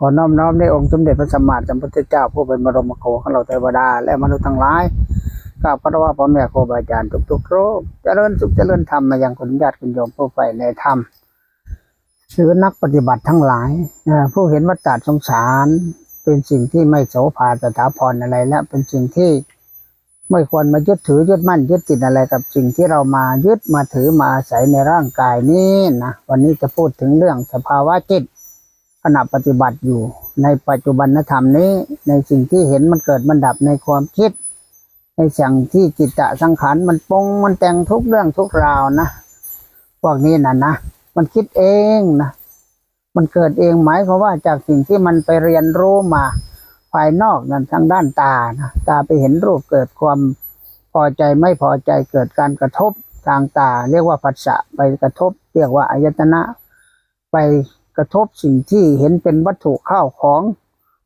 ขอน้อมน้อมในองค์สมเด็จพระสัมมาสัมพุทธเจ้าผู้เป็นบรมโคของเราเทวดา และมนุษย์ทั้งหลายข้าพระว่าพ่อแม่ครูบาอาจารย์ทุกๆโรคเจริญสุขเจริญธรรมมายังคุณญาติคุณโยมผู้ใฝ่ในธรรมคือนักปฏิบัติทั้งหลายผู้เห็นวัฏฏะสงสาร เป็นสิ่งที่ไม่โสภาสถาพรอะไรและเป็นสิ่งที่ไม่ควรมายึดถือยึดมั่นยึดติดอะไรกับสิ่งที่เรามายึดมาถือมาอาศัยในร่างกายนี้นะวันนี้จะพูดถึงเรื่องสภาวะจิต ณะปฏิบัติอยู่ ในปัจจุบันธรรมนี้ ในสิ่งที่เห็นมันเกิดมันดับในความคิด ในสิ่งที่จิตตะสังขารมันปงมันแต่งทุกเรื่องทุกราวนะพวกนี้นะนะมันคิดเองนะมันเกิดเองหมายความว่าจากสิ่งที่มันไปเรียนรู้มาภายนอกนั้นทางด้านตานะตาไปเห็นรูปเกิดความพอใจไม่พอใจเกิดการกระทบทางตา เรียกว่าผัสสะไปกระทบ เรียกว่าอายตนะ ไป กระทบสิ่งที่เห็นเป็นวัตถุข้าวของ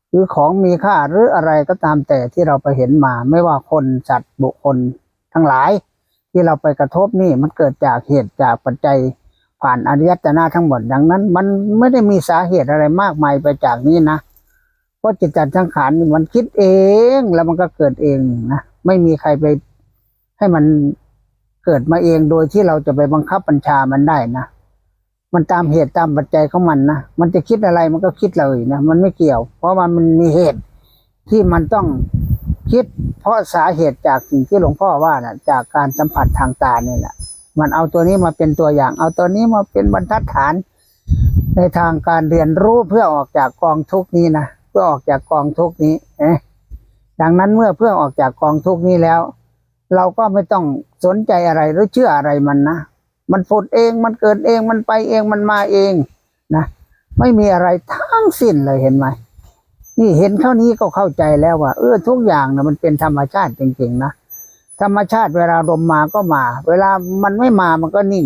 หรือของมีค่าหรืออะไรก็ตามแต่ที่เราไปเห็นมา ไม่ว่าคนสัตว์บุคคลทั้งหลาย ที่เราไปกระทบนี่มันเกิดจากเหตุจากปัจจัยผ่านอริยตนะทั้งหมดดังนั้น มันไม่ได้มีสาเหตุอะไรมากมายไปจากนี้นะเพราะจิตจัดสังขานมันคิดเองแล้วมันก็เกิดเองนะไม่มีใครไปให้มันเกิดมาเองโดยที่เราจะไปบังคับบัญชามันได้นะ มันตามเหตุตามปัจจัยของมันนะ มันจะคิดอะไรมันก็คิดเลยนะ มันไม่เกี่ยว เพราะว่ามันมีเหตุที่มันต้องคิด เพราะสาเหตุจากสิ่งที่หลวงพ่อว่านะจากการสัมผัสทางตาเนี่ยแหละ มันเอาตัวนี้มาเป็นตัวอย่าง เอาตัวนี้มาเป็นบรรทัดฐาน ในทางการเรียนรู้เพื่อออกจากกองทุกนี้นะ เพื่อออกจากกองทุกนี้ เอ๊ะดังนั้นเมื่อเพื่อออกจากกองทุกนี้แล้ว เราก็ไม่ต้องสนใจอะไรหรือเชื่ออะไรมันนะ มันผุดเองมันเกิดเองมันไปเองมันมาเองนะไม่มีอะไรทั้งสิ้นเลยเห็นไหมนี่เห็นเท่านี้ก็เข้าใจแล้วว่า เออทุกอย่างนะมันเป็นธรรมชาติจริงๆนะธรรมชาติเวลาลมมาก็มา เวลามันไม่มามันก็นิ่ง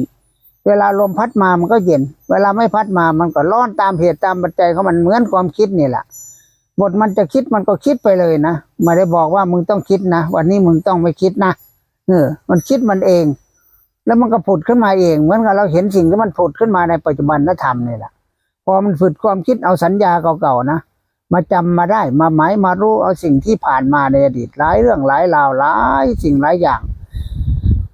เวลาลมพัดมามันก็เย็น เวลาไม่พัดมามันก็ร้อนตามเหตุตามปัจจัยของมันเหมือนความคิดนี่แหละบทมันจะคิดมันก็คิดไปเลยนะไม่ได้บอกว่ามึงต้องคิดนะวันนี้มึงต้องไม่คิดนะเออมันคิดมันเอง แล้วมันก็ผุดขึ้นมาเองเหมือนกับเราเห็นสิ่งที่มันผุดขึ้นมาในปัจจุบันธรรมนี่แหละพอมันฝึกความคิดเอาสัญญาเก่าๆนะมาจำมาได้มาหมายมารู้เอาสิ่งที่ผ่านมาในอดีตหลายเรื่องหลายราวหลายสิ่งหลายอย่าง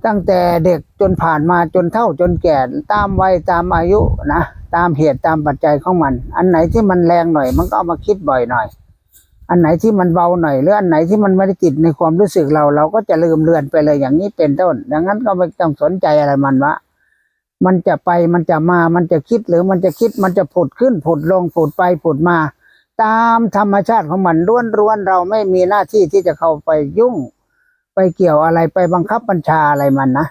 ตั้งแต่เด็กจนผ่านมาจนเท่าจนแก่ตามวัยตามอายุนะตามเหตุตามปัจจัยของมัน อันไหนที่มันแรงหน่อย มันก็เอามาคิดบ่อยหน่อย อันไหนที่มันเบาหน่อยหรืออันไหนที่มันไม่ได้ติดในความรู้สึกเรา เราก็จะลืมเลือนไปเลยอย่างนี้เป็นต้น ดังนั้นก็ไม่ต้องสนใจอะไรมันวะมันจะไปมันจะมามันจะคิดหรือมันจะคิดมันจะผุดขึ้นผุดลงผุดไปผุดมา ตามธรรมชาติของมันล้วนๆเราไม่มีหน้าที่ที่จะเข้าไปยุ่ง ไปเกี่ยวอะไรไปบังคับบัญชาอะไรมันนะ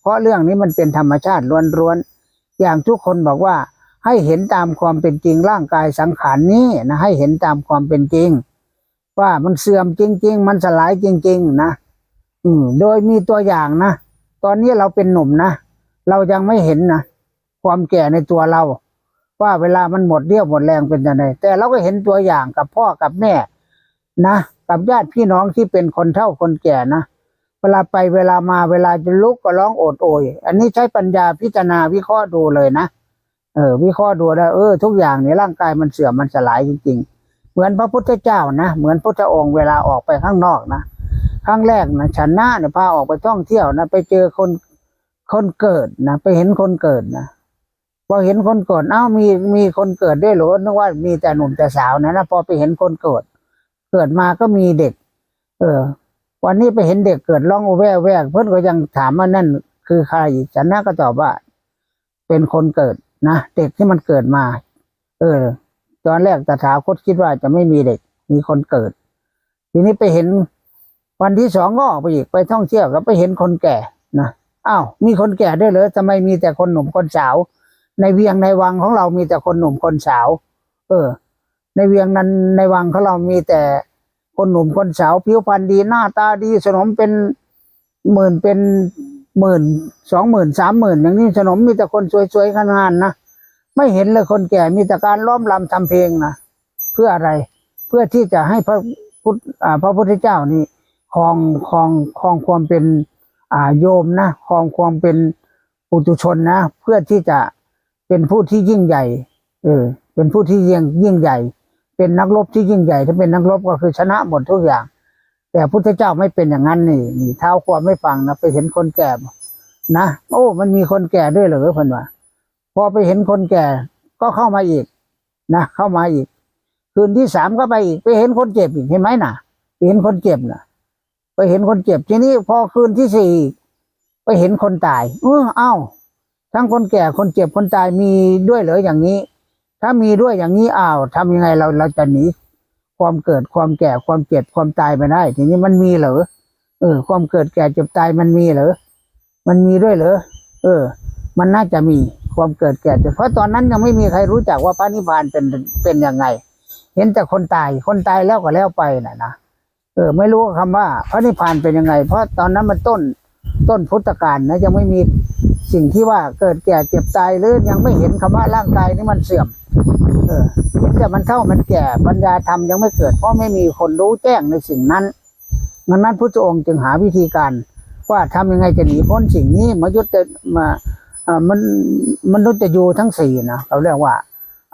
เพราะเรื่องนี้มันเป็นธรรมชาติล้วนๆอย่างทุกคนบอกว่าให้เห็นตามความเป็นจริงร่างกายสังขารนี้นะให้เห็นตามความเป็นจริง ว่ามันเสื่อมจริง ๆ มันสลายจริง ๆ นะอืมโดยมีตัวอย่างนะตอนนี้เราเป็นหนุ่มนะเรายังไม่เห็นนะความแก่ในตัวเรา ว่าเวลามันหมดเรี่ยวหมดแรงเป็นยังไงแต่เราก็เห็นตัวอย่างกับพ่อกับแม่นะกับญาติพี่น้องที่เป็นคนเฒ่าคนแก่นะเวลาไปเวลามาเวลาจะลุกก็ร้องโอดโอย อันนี้ใช้ปัญญาพิจารณาวิเคราะห์ดูเลยนะเออวิเคราะห์ดูได้เออทุกอย่างในร่างกายมันเสื่อมมันสลายจริง ๆ เหมือนพระพุทธเจ้านะ เหมือนพุทธองค์เวลาออกไปข้างนอกนะครั้งแรกนะฉันหน้าเนี่ยพาออกไปท่องเที่ยวนะไปเจอคนคนเกิดนะไปเห็นคนเกิดนะพอเห็นคนเกิดเอ้ามีมีคนเกิดด้วยหรอนึกว่ามีแต่หนุ่มแต่สาวนะนะพอไปเห็นคนเกิด เกิดมาก็มีเด็ก เออ วันนี้ไปเห็นเด็กเกิดร้องโอแววแวกเพื่อนก็ยังถามว่านั่น คือใครฉันหน่าก็ตอบว่า เป็นคนเกิดนะเด็กที่มันเกิดมา เออ ตอนแรกตถาคตคิดว่าจะไม่มีเด็ก มีคนเกิด ทีนี้ไปเห็นวันที่สองก็ออกไปอีกไปท่องเที่ยวก็ไปเห็นคนแก่นะอ้าวมีคนแก่ด้วยเหรอทำไมมีแต่คนหนุ่มคนสาว ในเวียงในวังของเรามีแต่คนหนุ่มคนสาว เออ ในเวียงนั้นในวังของเรามีแต่คนหนุ่มคนสาวผิวพรรณดีหน้าตาดีสนมเป็นหมื่นเป็นหมื่นสองหมื่นสามหมื่นอย่างนี้สนมมีแต่คนสวยๆขนาดนะ ไม่เห็นเลยคนแก่มีแต่การล้อมลำทำเพลงนะเพื่ออะไรเพื่อที่จะให้พระพุทธพระพุทธเจ้านี่ครองครองครองความเป็นอ่าโยมนะครองความเป็นปุถุชนนะ เพื่อที่จะเป็นผู้ที่ยิ่งใหญ่เออเป็นผู้ที่ยิ่งยิ่งใหญ่ เป็นนักรบที่ยิ่งใหญ่ ถ้าเป็นนักรบก็คือชนะหมดทุกอย่าง แต่พุทธเจ้าไม่เป็นอย่างนั้นนี่นี่เท้าความไม่ฟังนะไปเห็นคนแก่นะโอ้ มันมีคนแก่ด้วยเหรอเพิ่นว่า พอไปเห็นคนแก่ก็เข้ามาอีกนะเข้ามาอีก คืนที่สามก็ไปอีกไปเห็นคนเจ็บอีกเห็นไหมน่ะเห็นคนเจ็บน่ะ ไปเห็นคนเจ็บทีนี้พอคืนที่สี่ไปเห็นคนตายเออเอ้า ทั้งคนแก่คนเจ็บคนตายมีด้วยเหรออย่างนี้ ถ้ามีด้วยอย่างนี้อ้าวทำยังไงเราเราจะหนีความเกิดความแก่ความเจ็บความตายไปได้ ทีนี้มันมีเหรอเออ ความเกิดแก่เจ็บตายมันมีเหรอมันมีด้วยเหรอเออ มันน่าจะมีความเกิดแก่เจ็บเพราะตอนนั้นยังไม่มีใครรู้จักว่าพระนิพพานเป็นเป็นยังไง เห็นแต่คนตายคนตายแล้วก็แล้วไปน่ะนะเออไม่รู้คำว่าพระนิพพานเป็นยังไง เพราะตอนนั้นมันต้นต้นพุทธกาลนะยังไม่มีสิ่งที่ว่าเกิดแก่เจ็บตายหรือยังไม่เห็นคำว่าร่างกายนี่มันเสื่อม เออเห็นแต่มันเท่ามันแก่ปัญญาธรรมยังไม่เกิด เพราะไม่มีคนรู้แจ้งในสิ่งนั้นดังนั้นพระองค์จึงหาวิธีการว่าทำยังไงจะหนีพ้นสิ่งนี้มายุทธจะมา มันมนุษย์จะอยู่ทั้งสี่นะเราเรียกว่า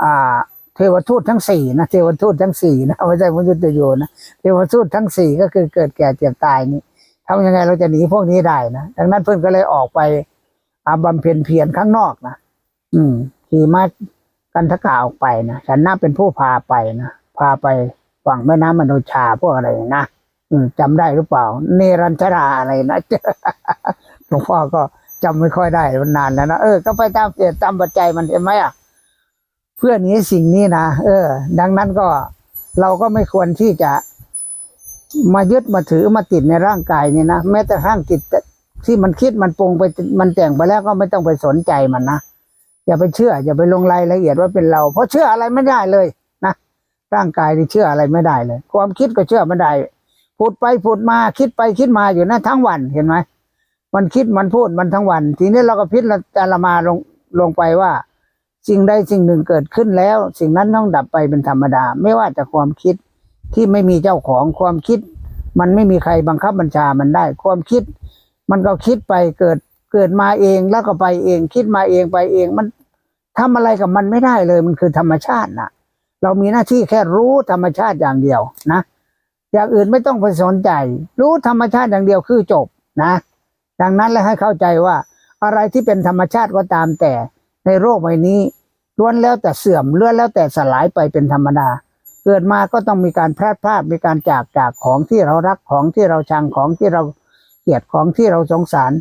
อ่า เทวทูตทั้งสี่นะเทวทูตทั้งสี่นะไม่ใช่มนุษย์จะอยู่นะเทวทูตทั้งสี่ก็คือเกิดแก่เจ็บตายนี่ทำยังไงเราจะหนีพวกนี้ได้นะดังนั้นเพื่อนก็เลยออกไปอาบำเพ็ญเพียรข้างนอกนะอืมขี่ม้ากันทกาออกไปนะฉันน่าเป็นผู้พาไปนะพาไปฝั่งแม่น้ำมโนชาพวกอะไรนะอืมจำได้หรือเปล่า เนรัญชราอะไรนะหลวงพ่อก็ จำไม่ค่อยได้มันนานแล้วนะเออก็ไปตามเหตุตามปัจจัยมันเห็นไหมอะเพื่อนี้สิ่งนี้นะเออ ดังนั้นก็เราก็ไม่ควรที่จะมายึดมาถือมาติดในร่างกายนี่นะแม้แต่ร่างจิตที่มันคิดมันปรุงไปมันแต่งไปแล้วก็ไม่ต้องไปสนใจมันนะอย่าไปเชื่อ อย่าไปลงรายละเอียดว่าเป็นเรา เพราะเชื่ออะไรไม่ได้เลยนะร่างกายนี่เชื่ออะไรไม่ได้เลย ความคิดก็เชื่อไม่ได้พูดไปพูดมาคิดไปคิดมาอยู่นะทั้งวันเห็นไหม มันคิดมันพูดมันทั้งวัน ทีนี้เราก็พิจารณาลงลงไปว่า สิ่งใดสิ่งหนึ่งเกิดขึ้นแล้ว สิ่งนั้นต้องดับไปเป็นธรรมดา ไม่ว่าจะความคิดที่ไม่มีเจ้าของความคิด มันไม่มีใครบังคับบัญชามันได้ ความคิด มันก็คิดไปเกิดเกิดมาเองแล้วก็ไปเอง คิดมาเองไปเองมันทำอะไรกับมันไม่ได้เลย มันคือธรรมชาตินะเรามีหน้าที่แค่รู้ธรรมชาติอย่างเดียวนะ อย่างอื่นไม่ต้องไปสนใจ รู้ธรรมชาติอย่างเดียวคือจบนะ ดังนั้นแล้วให้เข้าใจว่าอะไรที่เป็นธรรมชาติก็ตามแต่ในโลกใบนี้ล้วนแล้วแต่เสื่อมล้วนแล้วแต่สลายไปเป็นธรรมดา เกิดมาก็ต้องมีการพลาดพลาดมีการจากจากของที่เรารักของที่เราชังของที่เราเกลียดของที่เราสงสาร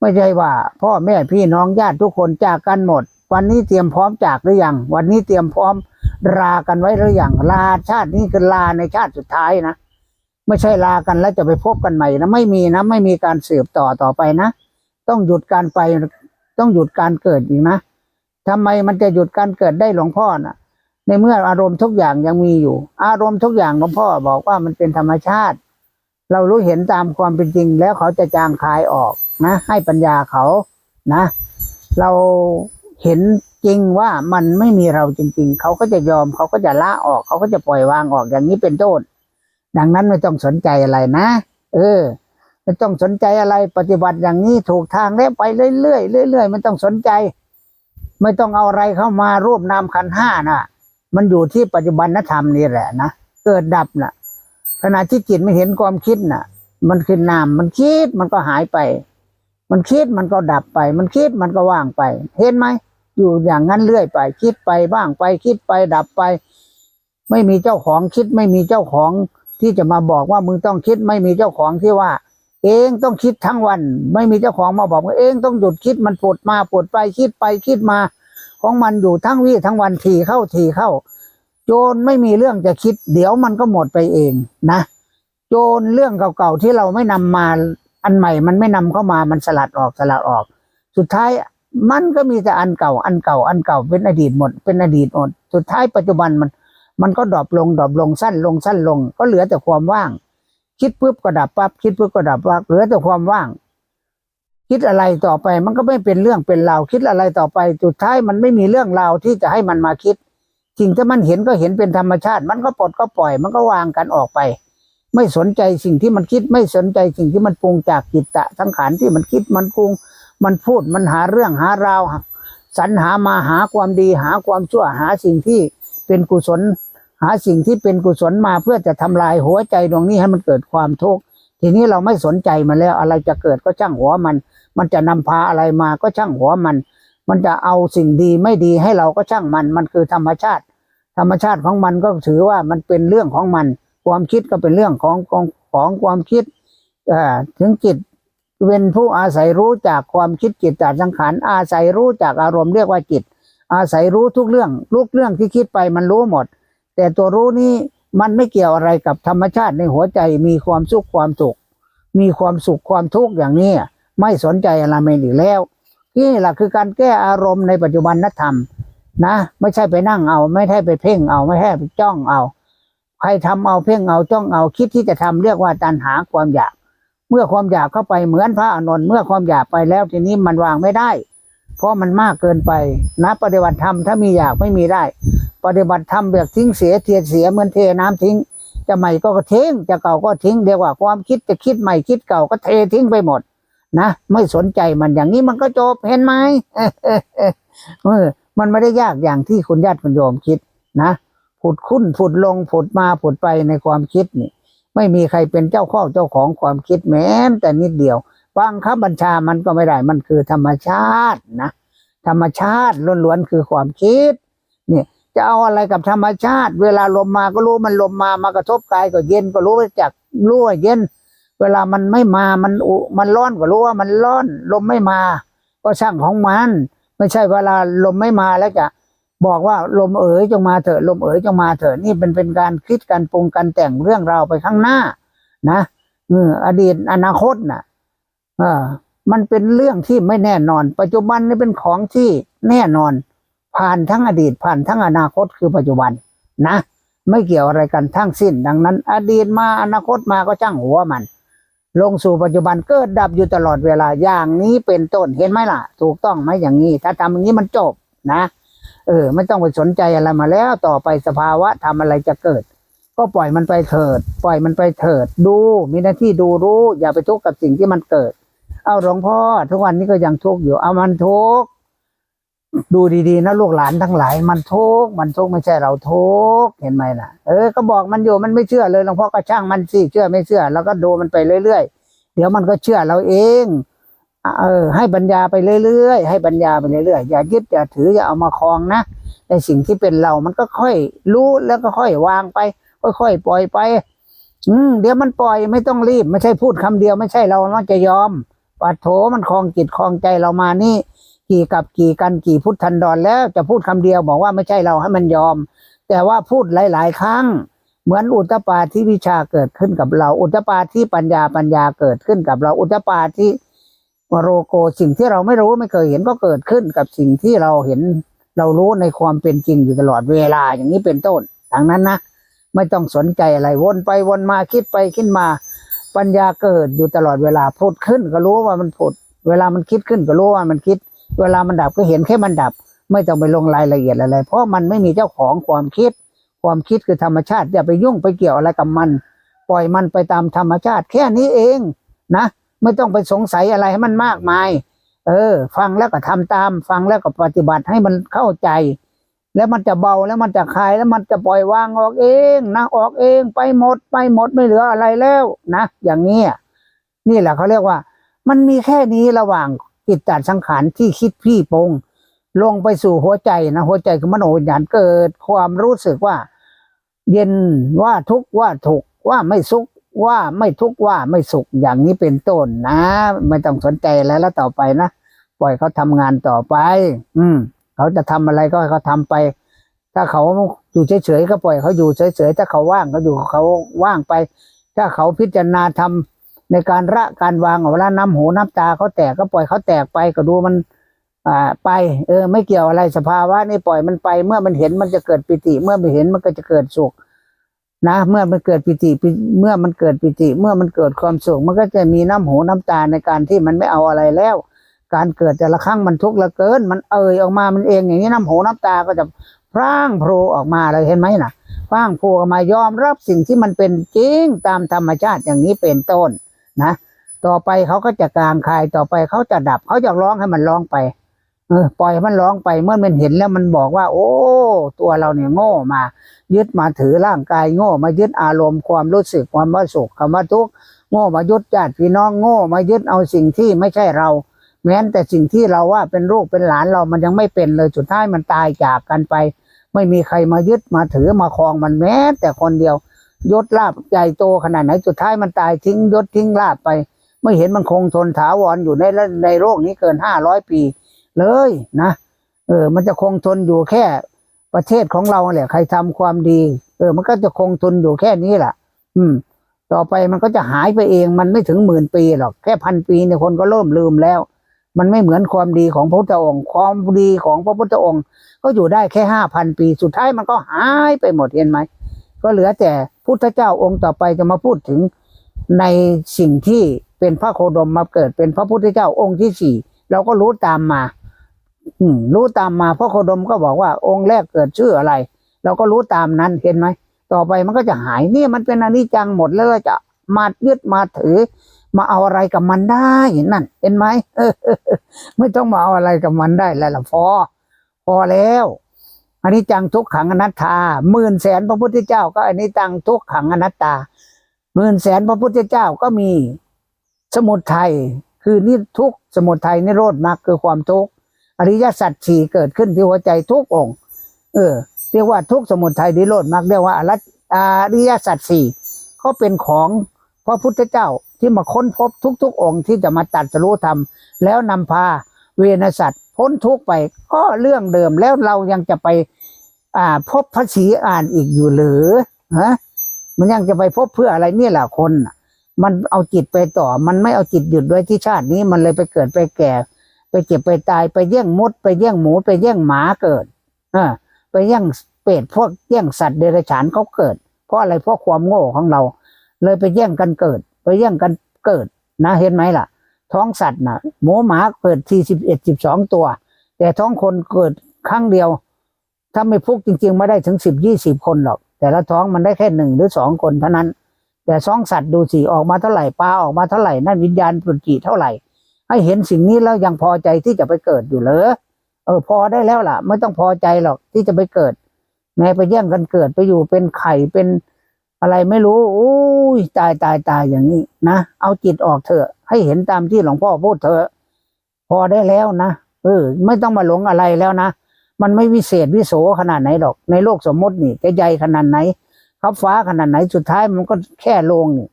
ไม่ใช่ว่า พ่อแม่พี่น้องญาติทุกคนจากกันหมด วันนี้เตรียมพร้อมจากหรือยังวันนี้เตรียมพร้อมลากันไว้หรือยังลาชาตินี้คือลาในชาติสุดท้ายนะ ไม่ใช่ลากันแล้วจะไปพบกันใหม่นะไม่มีนะไม่มีการสืบต่อต่อไปนะ ต้องหยุดการไปต้องหยุดการเกิดอีกนะทำไมมันจะหยุดการเกิดได้หลวงพ่อนะในเมื่ออารมณ์ทุกอย่างยังมีอยู่ อารมณ์ทุกอย่างหลวงพ่อบอกว่ามันเป็นธรรมชาติ เรารู้เห็นตามความเป็นจริง แล้วเขาจะจางคายออกนะ ให้ปัญญาเขานะ เราเห็นจริงว่ามันไม่มีเราจริง ๆ เขาก็จะยอมเขาก็จะละออก เขาก็จะปล่อยวางออกอย่างนี้เป็นต้น ดังนั้นไม่ต้องสนใจอะไรนะ เออ ไม่ต้องสนใจอะไรปฏิบัติอย่างนี้ถูกทางแล้วไปเรื่อยๆเรื่อยๆไม่ต้องสนใจ ไม่ต้องเอาอะไรเข้ามารวบนามขันห้าน่ะ มันอยู่ที่ปัจจุบันธรรมนี่แหละนะเกิดดับน่ะขณะที่จิตไม่เห็นความคิดน่ะ มันคือนามมันคิดมันก็หายไป มันคิดมันก็ดับไป มันคิดมันก็ว่างไป เห็นไหมอยู่อย่างนั้นเรื่อยไป คิดไปว่างไป คิดไปดับไป ไม่มีเจ้าของคิดไม่มีเจ้าของ ที่จะมาบอกว่ามึงต้องคิดไม่มีเจ้าของที่ว่า เองต้องคิดทั้งวัน ไม่มีเจ้าของมาบอกว่าเองต้องหยุดคิดมันปวดมาปวดไปคิดไปคิดมา ของมันอยู่ทั้งวี่ทั้งวันทีเข้าทีเข้า โจรไม่มีเรื่องจะคิด เดี๋ยวมันก็หมดไปเองนะ โจรเรื่องเก่าๆที่เราไม่นำมาอันใหม่มันไม่นำเข้ามามันสลัดออกสลัดออก สุดท้ายมันก็มีแต่อันเก่าอันเก่าอันเก่าเป็นอดีตหมด เป็นอดีตหมด สุดท้ายปัจจุบันมัน มันก็ดรอปลงดรอปลงสั้นลงสั้นลง ก็เหลือแต่ความว่าง คิดปุ๊บก็ดับปั๊บคิดปุ๊บก็ดับปั๊บเหลือแต่ความว่าง คิดอะไรต่อไปมันก็ไม่เป็นเรื่องเป็นราวคิดอะไรต่อไปสุดท้ายมันไม่มีเรื่องราวที่จะให้มันมาคิดสิ่งที่มันเห็นก็เห็นเป็นธรรมชาติ มันก็ปลดก็ปล่อย มันก็วางกันออกไป ไม่สนใจสิ่งที่มันคิดไม่สนใจสิ่งที่มันปรุงจากจิตตะสังขารที่มันคิดมันปรุง มันพูดมันหาเรื่องหาราวสรรหามาหาความดีหาความชั่วหาสิ่งที่เป็นกุศล หาสิ่งที่เป็นกุศลมาเพื่อจะทำลายหัวใจดวงนี้ให้มันเกิดความทุกข์ทีนี้เราไม่สนใจมันแล้วอะไรจะเกิดก็ช่างหัวมัน มันจะนำพาอะไรมาก็ช่างหัวมัน มันจะเอาสิ่งดีไม่ดีให้เราก็ช่างมัน มันคือธรรมชาติ ธรรมชาติของมันก็ถือว่ามันเป็นเรื่องของมัน ความคิดก็เป็นเรื่องของของของความคิดอถึงจิตเป็นผู้อาศัยรู้จากความคิดจิตจากสังขารอาศัยรู้จากอารมณ์เรียกว่าจิต อาศัยรู้ทุกเรื่องทุกเรื่องที่คิดไปมันรู้หมด แต่ตัวรู้นี้มันไม่เกี่ยวอะไรกับธรรมชาติในหัวใจมีความสุขความสุขมีความสุขความทุกข์อย่างนี้ไม่สนใจอะไรไม่อีกแล้วนี่แหละคือการแก้อารมณ์ในปัจจุบันนธรรมนะ ไม่ใช่ไปนั่งเอา ไม่ใช่ไปเพ่งเอาไม่ใช่ไปจ้องเอา ใครทำเอาเพ่งเอาจ้องเอาคิดที่จะทำเรียกว่าตัณหาความอยาก เมื่อความอยากเข้าไปเหมือนพระอานนท์เมื่อความอยากไปแล้วทีนี้มันวางไม่ได้ เพราะมันมากเกินไปนะปฏิบัติธรรมถ้ามีอยากไม่มีได้ ปฏิบัติธรรมแบบทิ้งเสียเทียนเสียเหมือนเทน้ำทิ้ง จะใหม่ก็ทิ้งจะเก่าก็ทิ้งเรียกว่าความคิดจะคิดใหม่คิดเก่าก็เททิ้งไปหมด นะไม่สนใจมันอย่างนี้มันก็จบเห็นไหมเออมันไม่ได้ยากอย่างที่คุณญาติคุณโยมคิดนะผุดขึ้นผุดลงผุดมาผุดไปในความคิดนี่ ไม่มีใครเป็นเจ้าข้อเจ้าของความคิดแม้แต่นิดเดียวบังคับบัญชามันก็ไม่ได้มันคือธรรมชาตินะ ธรรมชาติล้วนๆคือความคิด จะเอาอะไรกับธรรมชาติ เวลาลมมาก็รู้มันลมมามากระทบกายก็เย็นก็รู้ว่าจากรู้ว่าเย็น เวลามันไม่มามันอุมันร้อนก็รู้ว่ามันร้อน ลมไม่มา ก็ช่างของมัน ไม่ใช่เวลาลมไม่มาแล้วจะบอกว่าลมเอ๋ยจงมาเถอะลมเอ๋ยจงมาเถอะนี่เป็นเป็นการคิดการปรุงการแต่งเรื่องราวไปข้างหน้า นะเอออดีตอนาคตน่ะ เออ มันเป็นเรื่องที่ไม่แน่นอน ปัจจุบันนี่เป็นของที่แน่นอน ผ่านทั้งอดีตผ่านทั้งอนาคตคือปัจจุบันนะ ไม่เกี่ยวอะไรกันทั้งสิ้น ดังนั้น อดีตมาอนาคตมาก็จ้างหัวมัน ลงสู่ปัจจุบันเกิดดับอยู่ตลอดเวลาอย่างนี้เป็นต้นเห็นไหมล่ะ ถูกต้องไหมอย่างนี้ ถ้าทำอย่างนี้มันจบนะ เออ ไม่ต้องไปสนใจอะไรมาแล้วต่อไปสภาวะทำอะไรจะเกิด ก็ปล่อยมันไปเถิด ปล่อยมันไปเถิด ดูมีหน้าที่ดูรู้ อย่าไปทุกข์กับสิ่งที่มันเกิด เอาหลวงพ่อทุกวันนี้ก็ยังทุกข์อยู่เอามันทุกข์ ดูดีๆนะลูกหลานทั้งหลาย มันทุกข์มันทุกข์ไม่ใช่เราทุกข์เห็นไหมล่ะ เออก็บอกมันอยู่มันไม่เชื่อเลยหลวงพ่อก็ช่างมันสิเชื่อไม่เชื่อ แล้วก็ดูมันไปเรื่อยๆ เดี๋ยวมันก็เชื่อเราเองเออ ให้ปัญญาไปเรื่อยๆให้ปัญญาไปเรื่อยๆอย่ายึดอย่าถืออย่าเอามาคลองนะในสิ่งที่เป็นเรามันก็ค่อยรู้แล้วก็ค่อยวางไป ค่อยๆปล่อยไป อืมเดี๋ยวมันปล่อยไม่ต้องรีบ ไม่ใช่พูดคำเดียวไม่ใช่เรามันจะยอมปัดโถมันคลองจิตคลองใจเรามานี่ กี่กับกี่กันกี่พุทธันดรแล้วจะพูดคำเดียวบอกว่าไม่ใช่เราให้มันยอม แต่ว่าพูดหลาย ๆ ครั้ง เหมือนอุตปาที่วิชาเกิดขึ้นกับเรา อุตปาที่ปัญญาปัญญาเกิดขึ้นกับเรา อุตตปาที่วโรโกสิ่งที่เราไม่รู้ไม่เคยเห็นก็เกิดขึ้นกับสิ่งที่เราเห็นเรารู้ในความเป็นจริงอยู่ตลอดเวลาอย่างนี้เป็นต้นดังนั้นนะไม่ต้องสนใจอะไรวนไปวนมาคิดไปคิดมา ปัญญาเกิดอยู่ตลอดเวลาพูดขึ้นก็รู้ว่ามันพูด เวลามันคิดขึ้นก็รู้ว่ามันคิด เวลามันดับก็เห็นแค่มันดับ ไม่ต้องไปลงรายละเอียดอะไร เพราะมันไม่มีเจ้าของความคิด ความคิดคือธรรมชาติ อย่าไปยุ่งไปเกี่ยวอะไรกับมัน ปล่อยมันไปตามธรรมชาติ แค่นี้เองนะ ไม่ต้องไปสงสัยอะไรให้มันมากมาย เออ ฟังแล้วก็ทำตาม ฟังแล้วก็ปฏิบัติให้มันเข้าใจ แล้วมันจะเบาแล้วมันจะคลายแล้วมันจะปล่อยวางออกเองนะออกเองไปหมดไปหมดไม่เหลืออะไรแล้วนะอย่างนี้นี่แหละเขาเรียกว่า มันมีแค่นี้ระหว่าง จิตตสังขารที่คิดพี่ปงลงไปสู่หัวใจนะหัวใจคือมโนวิญญาณเกิดความรู้สึกว่า เย็นว่าทุกข์ว่าถูกว่าไม่สุขว่าไม่ทุกข์ว่าไม่สุขอย่างนี้เป็นต้นนะ ไม่ต้องสนใจแล้วแล้วต่อไปนะปล่อยเขาทำงานต่อไป อืม เขาจะทำอะไรก็ให้เขาทำไป ถ้าเขาอยู่เฉยๆก็ปล่อยเขาอยู่เฉยๆถ้าเขาว่างก็อยู่เขาว่างไป ถ้าเขาพิจารณาทำ ในการระการวางเวลาน้ำหูน้ำตาเขาแตกก็ปล่อยเขาแตกไปก็ดูมันอ่าไป เออ ไม่เกี่ยวอะไรสภาวะนี่ปล่อยมันไป เมื่อมันเห็นมันจะเกิดปิติ เมื่อมันเห็นมันก็จะเกิดสุขนะ เมื่อมันเกิดปิติ เมื่อมันเกิดปิติ เมื่อมันเกิดความสุขมันก็จะมีน้ำหูน้ำตาในการที่มันไม่เอาอะไรแล้ว การเกิดแต่ละครั้งมันทุกข์เหลือเกิน มันเอ่ยออกมามันเองอย่างนี้น้ำหูน้ำตาก็จะพร่างโผล่ออกมาเลยเห็นไหมน่ะพร่างโผล่ออกมายอมรับสิ่งที่มันเป็นจริงตามธรรมชาติอย่างนี้เป็นต้น นะ ต่อไปเขาก็จะกลางคายต่อไปเขาจะดับเขาจะร้องให้มันร้องไป เออ ปล่อยมันร้องไปเมื่อมันเห็นแล้วมันบอกว่า โอ้ ตัวเราเนี่ยโง่มา ยึดมาถือร่างกายโง่ มายึดอารมณ์ความรู้สึกความว่าสุขคำว่าทุกข์โง่มายึดญาติพี่น้องโง่ มายึดเอาสิ่งที่ไม่ใช่เรา แม้แต่สิ่งที่เราว่าเป็นลูกเป็นหลานเรามันยังไม่เป็นเลยสุดท้ายมันตายจากกันไป ไม่มีใครมายึดมาถือมาครองมันแม้แต่คนเดียว ยศลาบใหญ่โตขนาดไหนสุดท้ายมันตายทิ้งยศทิ้งลาบไป ไม่เห็นมันคงทนถาวรอยู่ในในโลกนี้เกินห้าร้อยปี เลยนะเออ มันจะคงทนอยู่แค่ประเทศของเราแหละใครทำความดี เออ มันก็จะคงทนอยู่แค่นี้แหละอืม ต่อไปมันก็จะหายไปเองมันไม่ถึงหมื่นปีหรอกแค่พันปีเนี่ยคนก็เริ่มลืมแล้ว มันไม่เหมือนความดีของพระพุทธองค์ ความดีของพระพุทธองค์ ก็อยู่ได้แค่ห้าพันปี สุดท้ายมันก็หายไปหมดเห็นไหม ก็เหลือแต่พุทธเจ้าองค์ต่อไปจะมาพูดถึงในสิ่งที่เป็นพระโคดมมาเกิดเป็นพระพุทธเจ้าองค์ที่สี่เราก็รู้ตามมา อืมรู้ตามมาพระโคดมก็บอกว่าองค์แรกเกิดชื่ออะไร เราก็รู้ตามนั้นเห็นไหมต่อไปมันก็จะหายนี่มันเป็นอนิจจังหมดแล้วจะมายึดมาถือ มาเอาอะไรกับมันได้นั่น เห็นไหมไม่ต้องมาเอาอะไรกับมันได้แล้วล่ะพอพอแล้ว อันนี้จังทุกขังอนัตตาหมื่นแสนพระพุทธเจ้า ก็อันนี้จังทุกขังอนัตตาหมื่นแสนพระพุทธเจ้าก็มีสมุทัยคือนี่ทุกสมุทัยนิโรธมรรคคือความทุกข์อริยสัจสี่เกิดขึ้นที่หัวใจทุกองค์ เออ เรียกว่าทุกสมุทัยนิโรธมรรคเรียกว่าอรัตอริยสัจสี่ก็เป็นของพระพุทธเจ้าที่มาค้นพบทุกๆองค์ที่จะมาตัดสรู้ธรรมแล้วนำพาเวนสัตว์ พ้นทุกไปก็เรื่องเดิมแล้วเรายังจะไป อ่า พบพระศรีอ่านอีกอยู่หรือฮะมันยังจะไปพบเพื่ออะไรเนี่ยแหละคนมันเอาจิตไปต่อ มันไม่เอาจิตหยุดไว้ที่ชาตินี้มันเลยไปเกิดไปแก่ ไปเจ็บไปตายไปแย่งมด ไปแย่งหมูไปแย่งหมาเกิดอ่าไปแย่งเป็ดพวกแย่งสัตว์เดรัจฉานเขาเกิด เพราะอะไรเพราะความโง่ของเรา เลยไปแย่งกันเกิด ไปแย่งกันเกิดนะเห็นไหมล่ะ ท้องสัตว์น่ะหมูหมาเกิดทีสิบเอ็ดสิบสองตัว แต่ท้องคนเกิดครั้งเดียว ถ้าไม่พุกจริงๆไม่ได้ถึงสิบยี่สิบคนหรอก แต่ละท้องมันได้แค่หนึ่งหรือสองคนเท่านั้น แต่ท้องสัตว์ดูสิออกมาเท่าไหร่ปลาออกมาเท่าไหร่นั่นวิญญาณปุจิเท่าไหร่ ให้เห็นสิ่งนี้แล้วยังพอใจที่จะไปเกิดอยู่เหรอเออพอได้แล้วล่ะ ไม่ต้องพอใจหรอกที่จะไปเกิดแม้ไปแย่งกันเกิดไปอยู่เป็นไข่เป็น อะไรไม่รู้โอ้ยตายตายตายอย่างนี้นะเอาจิตออกเถอะ ให้เห็นตามที่หลวงพ่อพูดเถอะพอได้แล้วนะเออ ไม่ต้องมาหลงอะไรแล้วนะมันไม่วิเศษวิโสขนาดไหนหรอก ในโลกสมมตินี่จะใหญ่ขนาดไหนขับฟ้าขนาดไหนสุดท้ายมันก็แค่ลงนี่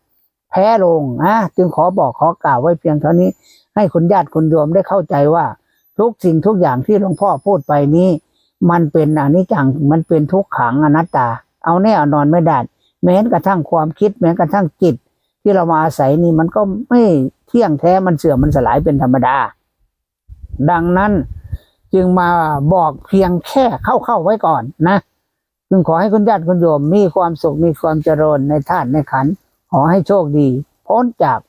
แพ้ลงนะจึงขอบอกขอกล่าวไว้เพียงเท่านี้ ให้คุณญาติคุณโยมได้เข้าใจว่า ทุกสิ่งทุกอย่างที่หลวงพ่อพูดไปนี้ มันเป็นอนิจจังมันเป็นทุกขังอนัตตา เอาแน่เอานอนไม่ได้ แม้กระทั่งความคิด แม้กระทั่งจิต ที่เรามาอาศัยนี่มันก็ไม่เที่ยงแท้มันเสื่อมมันสลายเป็นธรรมดา ดังนั้นจึงมาบอกเพียงแค่เข้าๆไว้ก่อนนะจึงขอให้คุณญาติคุณโยมมีความสุขมีความเจริญในธาตุในขันขอให้โชคดี พ้นจาก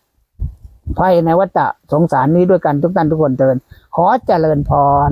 ภัยในวัฏสงสารนี้ด้วยกันทุกท่านทุกคนเทินขอเจริญพร